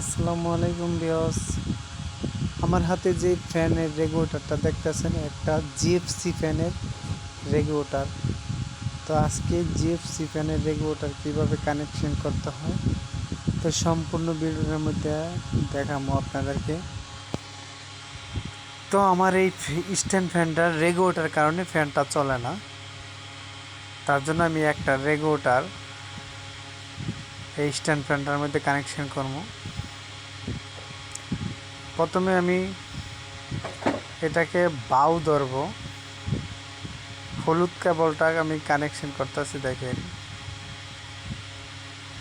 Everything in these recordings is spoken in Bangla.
আসসালামু আলাইকুম বিয়স আমার হাতে যে ফ্যানের রেগুলেটরটা দেখতেছেন, একটা জিএফসি ফ্যানের রেগুলেটর। তো আজকে জিএফসি ফ্যানের রেগুলেটর কীভাবে কানেকশন করতে হয়, তো সম্পূর্ণ ভিডিওর মধ্যে দেখাবো আপনাদেরকে। তো আমার এই স্ট্যান্ড ফ্যানটার রেগুলেটর কারণে ফ্যানটা চলে না। তার জন্য আমি একটা রেগুলেটর এই স্ট্যান্ড ফ্যানটার মধ্যে কানেকশন করব প্রথমে আমি এটাকে বাউ ধরব। হলুদ কেবলটা আমি কানেকশন করতেছি, দেখেন।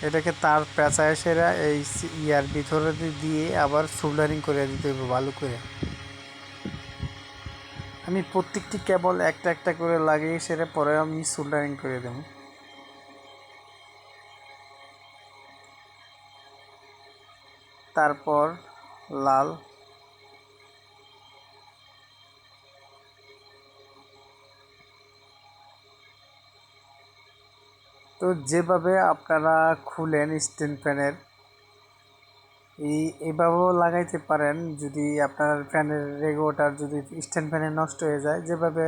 এটাকে তার পেঁচায় সেরা এই ইয়ার ভিতরে দিয়ে আবার সোল্ডারিং করে দিতে হবে ভালো করে। আমি প্রত্যেকটি কেবল একটা একটা করে লাগিয়ে সেটা পরে আমি সোল্ডারিং করে দেবো। তারপর লাল। তো যেভাবে আপনারা খুলেন স্ট্যান্ড ফ্যানের, এই এইভাবেও লাগাইতে পারেন যদি আপনার ফ্যানের রেগুলেটার যদি স্ট্যান্ড ফ্যানে নষ্ট হয়ে যায়। যেভাবে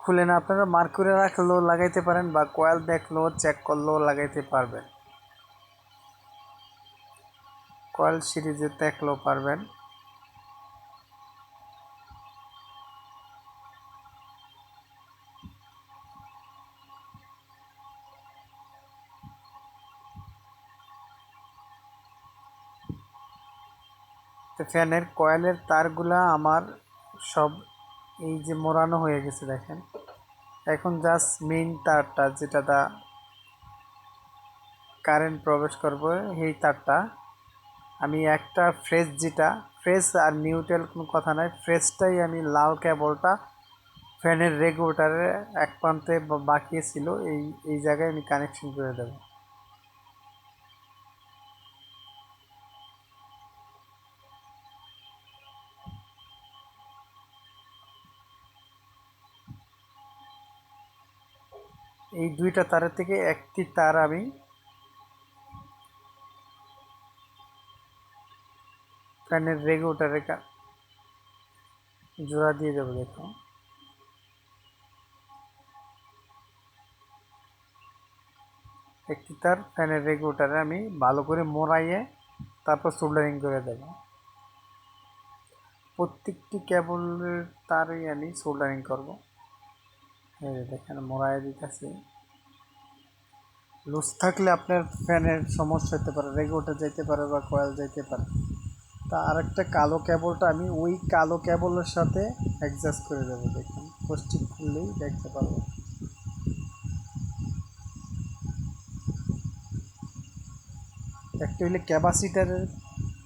খুলেন আপনারা মার্ক করে রাখলেও লাগাইতে পারেন বা কয়েল দেখলেও, চেক করলেও লাগাইতে পারবেন। কয়েল সিরিজে দেখলেও পারবেন। তো ফ্যানের কয়েলের তারগুলা আমার সব এই যে মোড়ানো হয়ে গেছে দেখেন। এখন জাস্ট মেইন তারটা যেটা দা কারেন্ট প্রবেশ করব এই তারটা আমি একটা ফ্রেশ যেটা ফ্রেশ আর নিউট্রাল কোনো কথা নয় ফ্রেশটাই আমি লাল কেবলটা ফ্যানের রেগুলেটারে এক প্রান্তে বাকিয়েছিল এই এই জায়গায় আমি কানেকশন করে দেবো। এই দুইটা তারের থেকে একটি তার আমি ফ্যানের রেগুলেটারে জোড়া দিয়ে দেবো, দেখো। একটি তার ফ্যানের রেগুলেটারে আমি ভালো করে মোড়াইয়ে তারপর সোল্ডারিং করে দেব। প্রত্যেকটি কেবলের তারই আমি সোল্ডারিং করব। দেখেন মোড়াই দিতেছি। লুজ থাকলে আপনার ফ্যানের সমস্যা হতে পারে রেগুলেটার যেতে পারে বা কয়েল যেতে পারে। তা আরেকটা কালো কেবলটা আমি ওই কালো কেবলের সাথে অ্যাডজাস্ট করে দেবো, দেখুন। পোস্টিক খুললেই দেখতে পারব। একটা হইলে ক্যাপাসিটারের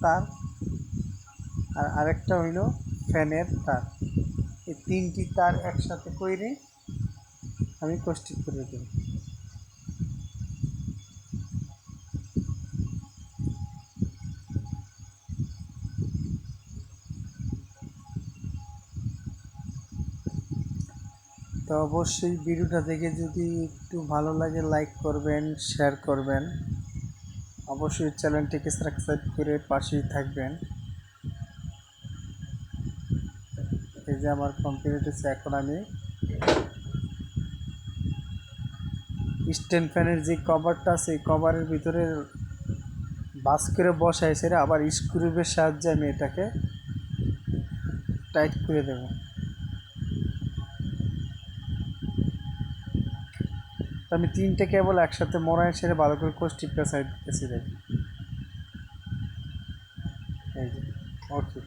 তার, আর আরেকটা হইল ফ্যানের তার। এই তিনটি তার একসাথে করে আমি কষ্টিক করে দেব। তো অবশ্যই ভিডিওটা দেখে যদি একটু ভালো লাগে লাইক করবেন শেয়ার করবেন। অবশ্যই চ্যানেলটিকে সাবস্ক্রাইব করে পাশেই থাকবেন। এই যে আমার কমপ্লিট হচ্ছে এখন আমি। স্ট্যান্ড ফ্যানের যে কভারটা আছে, এই কভারের ভিতরে বাস করে বসাই সেটা আবার স্ক্রুবের সাহায্যে আমি এটাকে টাইট করে দেব। আমি তিনটে কেবল একসাথে মোড়ায় ছেড়ে ভালো করে কোষ্টি পেঁচাই সাইড এসে এই যে ওকে